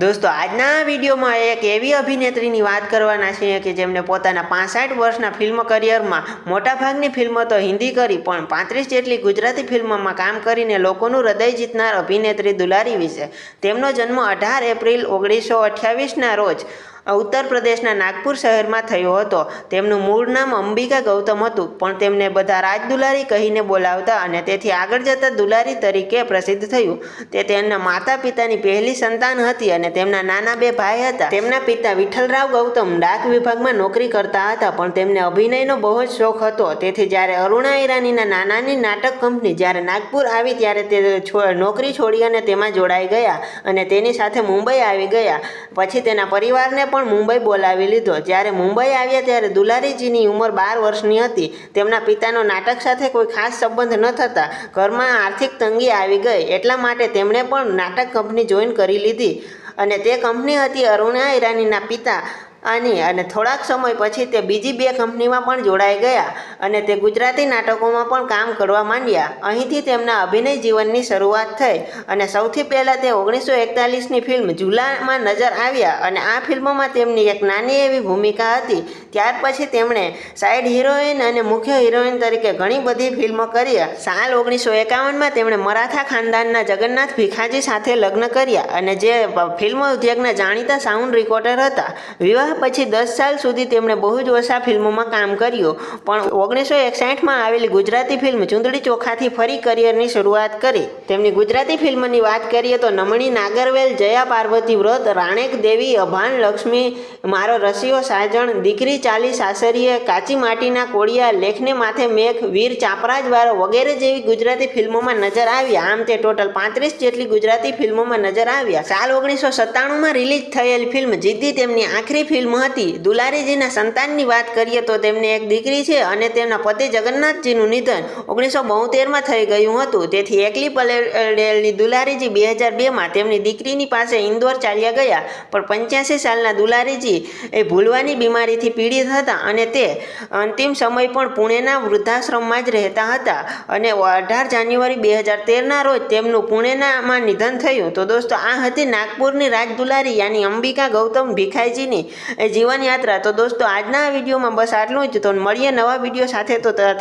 દોસ્તો, આજના વિડીયોમાં એક એવી અભિનેત્રીની વાત કરવાના છીએ કે જેમણે પોતાના પાસઠ વર્ષના ફિલ્મ કરિયરમાં મોટાભાગની ફિલ્મો તો હિન્દી કરી, પણ પાંત્રીસ જેટલી ગુજરાતી ફિલ્મોમાં કામ કરીને લોકોનું હૃદય જીતનાર અભિનેત્રી દુલારી વિશે. તેમનો જન્મ અઢાર એપ્રિલ ઓગણીસો અઠ્યાવીસના રોજ ઉત્તર પ્રદેશના નાગપુર શહેરમાં થયો હતો. તેમનું મૂળ નામ અંબિકા ગૌતમ હતું, પણ તેમને બધા રાજ દુલારી કહીને બોલાવતા અને તેથી આગળ જતા દુલારી તરીકે પ્રસિદ્ધ થયું. તે તેમના માતા પિતાની પહેલી સંતાન હતી અને તેમના નાના બે ભાઈ હતા. તેમના પિતા વિઠ્ઠલરાવ ગૌતમ ડાક વિભાગમાં નોકરી કરતા હતા, પણ તેમને અભિનયનો બહુ જ શોખ હતો. તેથી જ્યારે અરુણા ઈરાનીના નાનાની નાટક કંપની જ્યારે નાગપુર આવી, ત્યારે તે નોકરી છોડી અને તેમાં જોડાઈ ગયા અને તેની સાથે મુંબઈ આવી ગયા. પછી તેના પરિવારને પણ મુંબઈ બોલાવી લીધો. જ્યારે મુંબઈ આવ્યા ત્યારે દુલારીજીની ઉંમર બાર વર્ષની હતી. તેમના પિતાનો નાટક સાથે કોઈ ખાસ સંબંધ ન થતા ઘરમાં આર્થિક તંગી આવી ગઈ. એટલા માટે તેમણે પણ નાટક કંપની જોઈન કરી લીધી. અને તે કંપની હતી અરુણા ઈરાનીના પિતા આની અને થોડાક સમય પછી તે બીજી બે કંપનીમાં પણ જોડાઈ ગયા અને તે ગુજરાતી નાટકોમાં પણ કામ કરવા માંડ્યા. અહીંથી તેમના અભિનય જીવનની શરૂઆત થઈ અને સૌથી પહેલાં તે ઓગણીસો એકતાલીસની ફિલ્મ ઝુલામાં નજર આવ્યા અને આ ફિલ્મમાં તેમની એક નાની એવી ભૂમિકા હતી. ત્યાર પછી તેમણે સાઇડ હિરોઈન અને મુખ્ય હિરોઈન તરીકે ઘણી બધી ફિલ્મો કરી. સાલ ઓગણીસો એકાવનમાં તેમણે મરાઠા ખાનદાનના જગન્નાથ ભીખાજી સાથે લગ્ન કર્યા અને જે ફિલ્મ ઉદ્યોગના જાણીતા સાઉન્ડ રિકોર્ડર હતા. વિવાહ પછી દસ સાલ સુધી તેમણે બહુ જ ઓછા ફિલ્મોમાં કામ કર્યું. પણ ઓગણીસો એકસાઠમાં આવેલી ગુજરાતી ફિલ્મ ચૂંદડી ચોખાથી ફરી કરિયરની શરૂઆત કરી. તેમની ગુજરાતી ફિલ્મની વાત કરીએ તો નમણી નાગરવેલ, જયા પાર્વતી વ્રત, રાણેક દેવી, અભાન લક્ષ્મી, મારો રસિયો સાજણ, દીકરી ચાલી સાસરીએ, કાચી માટીના કોળિયા, લેખને માથે મેઘ, વીર ચાપરાજવાળો વગેરે જેવી ગુજરાતી ફિલ્મોમાં નજર આવ્યા આમ તે ટોટલ પાંત્રીસ જેટલી ગુજરાતી ફિલ્મોમાં નજર આવ્યા. સાલ ઓગણીસો સત્તાણુંમાં રિલીઝ થયેલ ફિલ્મ જીદ્દી તેમની આખરી ફિલ્મ હતી. દુલારીજીના સંતાનની વાત કરીએ તો તેમને એક દીકરી છે અને તેમના પતિ જગન્નાથજીનું નિધન ઓગણીસો બોતેરમાં થઈ ગયું હતું. તેથી એકલી પલેડેલની દુલારીજી બે હજાર બેમાં તેમની દીકરીની પાસે ઇન્દોર ચાલ્યા ગયા. પણ પંચ્યાસી સાલના દુલારીજી એ ભૂલવાની બીમારીથી પીડિત હતા અને તે અંતિમ સમય પણ પુણેના વૃદ્ધાશ્રમમાં જ રહેતા હતા અને અઢાર જાન્યુઆરી બે હજાર તેરના રોજ તેમનું પુણેનામાં નિધન થયું. તો દોસ્તો, આ હતી નાગપુરની રાજ દુલારી યાની અંબિકા ગૌતમ ભીખાઈજીની જીવનયાત્રા. તો દોસ્તો, આજના આ વિડીયોમાં બસ આટલું જ. તો મળીએ નવા વીડિયો સાથે. તો